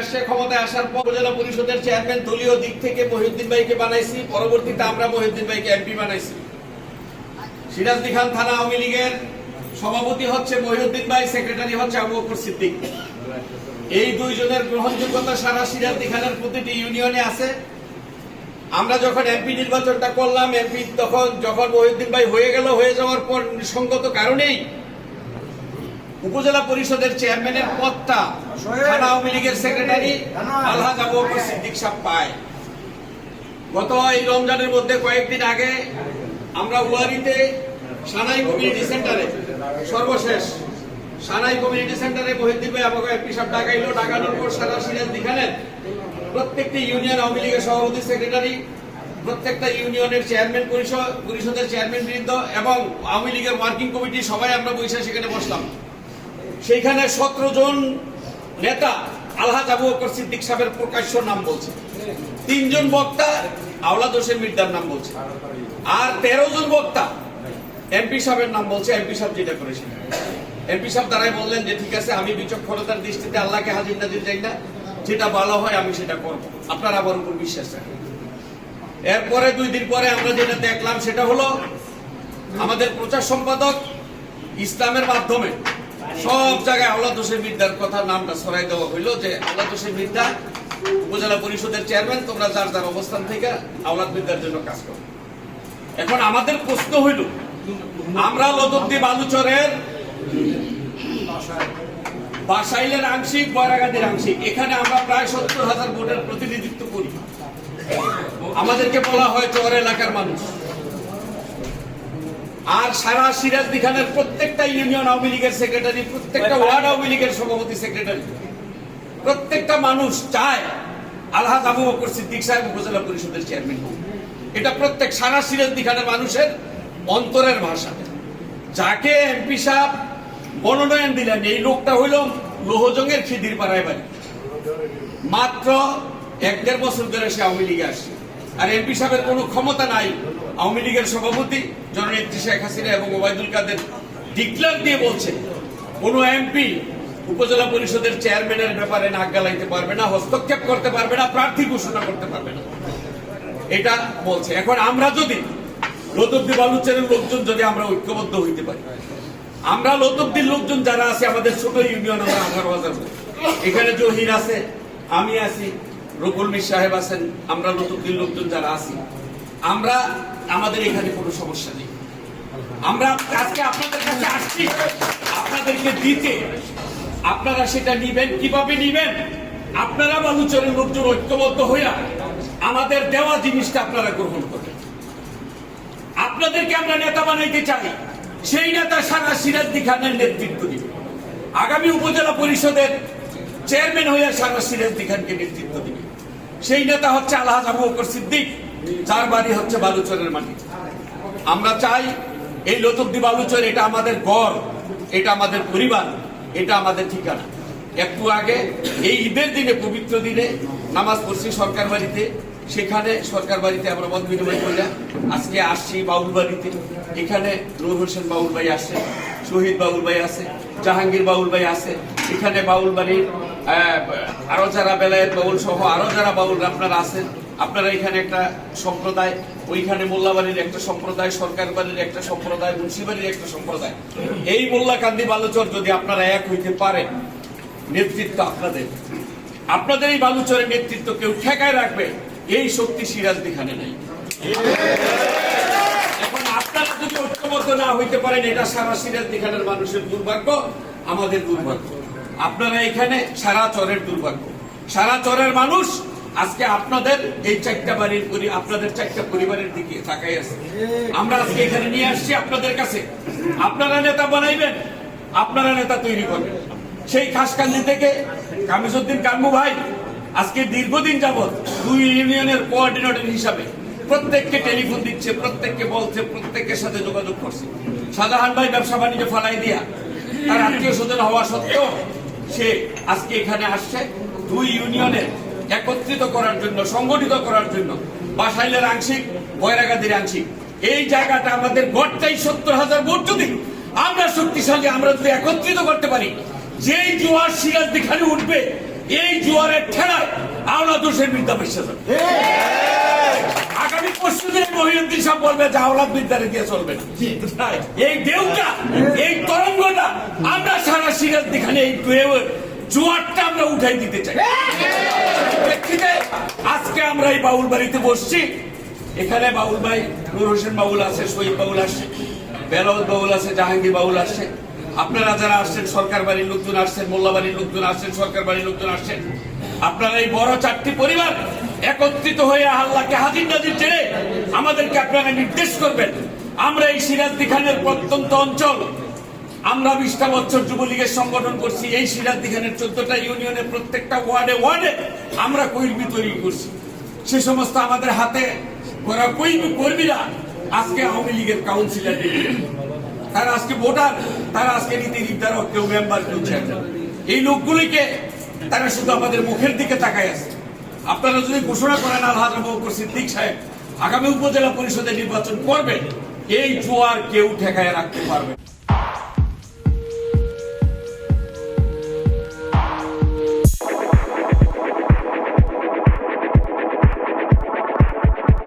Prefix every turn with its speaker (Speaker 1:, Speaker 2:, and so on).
Speaker 1: আসছে, ক্ষমতায় আসার পর উপজেলা পরিষদের চেয়ারম্যান দলীয় দিক থেকে মহিউদ্দিন ভাইকে বানাইছি। পরবর্তীতে আমরা মহিউদ্দিন ভাইকে এমপি বানাইছি। সিরাজদি খান থানা আওয়ামী লীগের সভাপতি হচ্ছে মহিউদ্দিন ভাই, সেক্রেটারি হচ্ছে আবু বকর সিদ্দিক। এই দুইজনের গ্রহণযোগ্যতা সারা সিরাজদি খানের প্রতিটি ইউনিয়নে আছে। আমরা যখন এমপি নির্বাচনটা করলাম, এমপি তখন যখন মহিউদ্দিন ভাই হয়ে গেল, হয়ে যাওয়ার পর সঙ্গত কারণেই উপজেলা পরিষদের চেয়ারম্যানের পদটা থানা আওয়ামী লীগের সেক্রেটারি আলহাজ আবু বকর সিদ্দিক সাহেব পায়। গত এই রমজানের মধ্যে কয়েকদিন আগে আমরা উয়ারিতে সানাই কমিউনিটি সেন্টারে সর্বশেষ সানাই কমিউনিটি সেন্টারে মহিউদ্দিন ভাই আমাকে এমপি সাহেব ডাকাইলো ডাকানোর পর সারা সিরাজ দিখানেন প্রত্যেকটি ইউনিয়ন আওয়ামী লীগের সভাপতি সেক্রেটারি প্রত্যেকটা ইউনিয়নের চেয়ারম্যান পরিষদ পরিষদের চেয়ারম্যান বৃন্দ এবং আওয়ামী লীগের ওয়ার্কিং কমিটি সবাই আমরা বসে সেখানে বসলাম। সেইখানে সতেরো জন নেতা আলহাজ আবু বকর সিদ্দিক সাহেবের প্রকাশ্য নাম বলছে। তিনজন বক্তা আওলাদ হোসেন মির্জার নাম বলছে। আর তেরো জন বক্তা এমপি সাহেবের নাম বলছে এমপি সাহেব যেটা করেছেন এমপি সাহেব দ্বারাই বললেন যে, ঠিক আছে, আমি বিচক্ষণতার দৃষ্টিতে আল্লাহকে হাজির নাজির যাই না। যেটা ভালো হয়, আমি সেটা করব। আপনার আমার উপর বিশ্বাস রাখেন। এরপরে দুই দিন পরে আমরা যেটা দেখলাম, সেটা হলো আমাদের প্রচার সম্পাদক ইসলামের মাধ্যমে সব জায়গায় আওলাদ হোসেন মির্জার কথা, নামটা সরাই দেওয়া হইল যে আওলাদ হোসেন মির্জা উপজেলা পরিষদের চেয়ারম্যান, তোমরা যার যার অবস্থান থেকে আওলাদ মির্জার জন্য কাজ করো। এখন আমাদের প্রশ্ন হইল, আমরা লদব্দি বালুচরের বাসাইলের আংশিক, বয়রাগাদির আংশিক, এখানে আমরা প্রায় সত্তর হাজার ভোটের প্রতিনিধিত্ব করি। আমাদেরকে বলা হয় চর এলাকার মানুষ। আর সারা সিরাজ দিখানের প্রত্যেকটা ইউনিয়ন আওয়ামী লীগের সেক্রেটারি, প্রত্যেকটা ওয়ার্ড আওয়ামী লীগের সভাপতি সেক্রেটারি। প্রত্যেকটা মানুষ চায় আলহাজ আবু বকর সিদ্দিক সাহেব উপজেলা পরিষদের চেয়ারম্যান হোক। এটা প্রত্যেক সারা সিরাজ দিখানের মানুষের অন্তরের ভাষা। যাকে এমপি সাহেব মনোনয়ন দিলেন, এই লোকটা হইল লোহজঙ্গের খিদির পাড়ায় বাড়ি। মাত্র এক দেড় বছর ধরে সে আওয়ামী লীগে আসছে আর এমপি সাহেবের কোনো ক্ষমতা নাই। আওয়ামী লীগের সভাপতি জননেত্রী শেখ হাসিনা এবং ওবায়দুল কাদের ডিক্লার দিয়ে বলছে, কোনো এমপি উপজেলা পরিষদের চেয়ারম্যানের ব্যাপারে নাক গালাইতে পারবে না, হস্তক্ষেপ করতে পারবে না, প্রার্থী ঘোষণা করতে পারবে না। এটা বলছে। এখন আমরা যদি লতব্দি বালুচের লোকজন যদি আমরা ঐক্যবদ্ধ হইতে পারি, আমরা লতব্দির লোকজন যারা আছে, আমাদের ছোট ইউনিয়ন আমরা আঠারো হাজার এখানে জহির আছে, আমি আছি, রকুল মির সাহেব আছেন, আমরা লতব্দির লোকজন যারা আছি, আমরা আমাদের এখানে কোনো সমস্যা নেই। আমরা আজকে আপনাদের কাছে আসছি, আপনাদেরকে দিতে। আপনারা সেটা নিবেন, কীভাবে নিবেন? আপনারা বালুচরের লোকজন ঐক্যবদ্ধ হইয়া আমাদের দেওয়া জিনিসটা আপনারা গ্রহণ করবেন আপনাদেরকে আমরা নেতা বানাইতে চাই, সেই নেতা সারা সিরাজদি খানের নেতৃত্ব দিবে। আগামী উপজেলা পরিষদের চেয়ারম্যান হইয়া সারা সিরাজদি খানকে নেতৃত্ব দিবে। সেই নেতা হচ্ছে আলহাজ আবু সিদ্দিক। যার বাড়ি হচ্ছে বালুচরের মাটি। আমরা চাই এই লতুবদি বালুচর, এটা আমাদের গড় এটা আমাদের পরিবার, এটা আমাদের ঠিকানা। একটু আগে, এই ঈদের দিনে, পবিত্র দিনে, নামাজ পড়ছি সরকার বাড়িতে, সেখানে সরকার বাড়িতে আমরা মত বিনিময় করলাম আজকে আসছি বাউল বাড়িতে, এখানে নূর হোসেন বাউল ভাই আসছে শহীদ বাউল ভাই আছে জাহাঙ্গীর বাউল ভাই আছে এখানে বাউল বাড়ির আরও যারা বেলায়েত বাউল সহ আরও যারা বাউল আপনারা আছেন আপনারা এখানে একটা সম্প্রদায়, ওইখানে মোল্লাবাড়ির একটা সম্প্রদায় সরকার বাড়ির একটা সম্প্রদায়, মুন্সিবাড়ির একটা সম্প্রদায়। এই মোল্লা কান্দি বালুচর যদি আপনারা এক হইতে পারেন, নেতৃত্ব আপনাদের। আপনাদের এই বালুচরের নেতৃত্ব কেউ ঠেকায় রাখবে, এই শক্তি সিরাজ দিখানে নাই। এখন আপনারা যদি ঐক্যবদ্ধ না হইতে পারেন, এটা সারা সিরাজ দিখানের মানুষের দুর্ভাগ্য, আমাদের দুর্ভাগ্য। আপনারা এখানে সারা চরের দুর্ভাগ্য। সারা চরের মানুষ আজকে আপনাদের এই চারটা বাড়ির আপনাদের চারটা পরিবারের দিকে তাকাই আছে। আমরা আজকে এখানে নিয়ে আসছি আপনাদের কাছে। আপনারা নেতা বানাইবেন, আপনারা নেতা তৈরি করবেন। সেই খাসকান্দি থেকে কামিসুদ্দিন কানমু ভাই আজকে দীর্ঘদিন যাবৎ দুই ইউনিয়নের কোঅর্ডিনেটর হিসাবে প্রত্যেককে টেলিফোন দিচ্ছে, প্রত্যেককে বলছে, প্রত্যেকের সাথে যোগাযোগ করছে। শাহজাহান ভাই ব্যবসা বাণিজ্য ফালাই দিয়া তার আত্মীয় স্বজন হওয়া সত্ত্বেও সে আজকে এখানে আসছে। দুই ইউনিয়নের একত্রিত করার জন্য, সংগঠিত করার জন্য বাসাইলের আংশিক বয়রাগাদির আংশিক। এই জায়গাটা আমাদের গড়টাই সত্তর হাজার ভোট যদি আমরা শক্তিশালী, আমরা যদি একত্রিত করতে পারি, যেই জোয়ার সিরাজ দিখানে উঠবে, এই জোয়ারের ঠেলায় আওলা দোষের বিদ্যা বেসে যাবে। আগামী পরশু দিনে মহিউদ্দিন বলবে যে আওলাদ বিদ্যারে দিয়ে চলবে। এই ঢেউটা এই তরঙ্গটা, আমরা সারা সিরাজ দিখানে এই ঢেউ জোয়ারটা আমরা উঠাই দিতে চাই। আজকে আমরা এই বাউল বাড়িতে বসছি। এখানে বাউল ভাই নূর হোসেন বাউল আছে, শহীদ বাউল আসছে বেলাল বাউল আছে, জাহাঙ্গীর বাউল আসছে আপনারা যারা আসছেন, সরকার বাড়ির লোকজন আসছেন, মোল্লা বাড়ির লোকজন আসছেন, সরকার বাড়ির লোকজন আসছেন, আপনারা এই বড় চারটি পরিবার একত্রিত হয়ে আল্লাহকে হাজির নাজির ছেড়ে আমাদেরকে আপনারা নির্দেশ করবেন। আমরা এই সিরাজদি খানের প্রত্যন্ত অঞ্চল আমরা বিশটা বছর যুবলীগের সংগঠন করছি, এই সিরাজদি খানের চোদ্দটা ইউনিয়নের প্রত্যেকটা ওয়ার্ডে ওয়ার্ডে আমরা কর্মী তৈরি করছি। সে সমস্ত আমাদের হাতে করা কর্মী কর্মীরা আজকে আওয়ামী লীগের কাউন্সিলর তারা আজকে ভোটার, তারা আজকে নীতি নির্ধারক, কেউ মেম্বার কেউ চেয়ারম্যান এই লোকগুলিকে তারা শুধু আমাদের মুখের দিকে তাকায় আছে। আপনারা যদি ঘোষণা করেন আলহাজ সিদ্দিক সাহেব, আগামী উপজেলা পরিষদের নির্বাচন করবেন এই জোয়ার কেউ ঠেকায় রাখতে পারবে।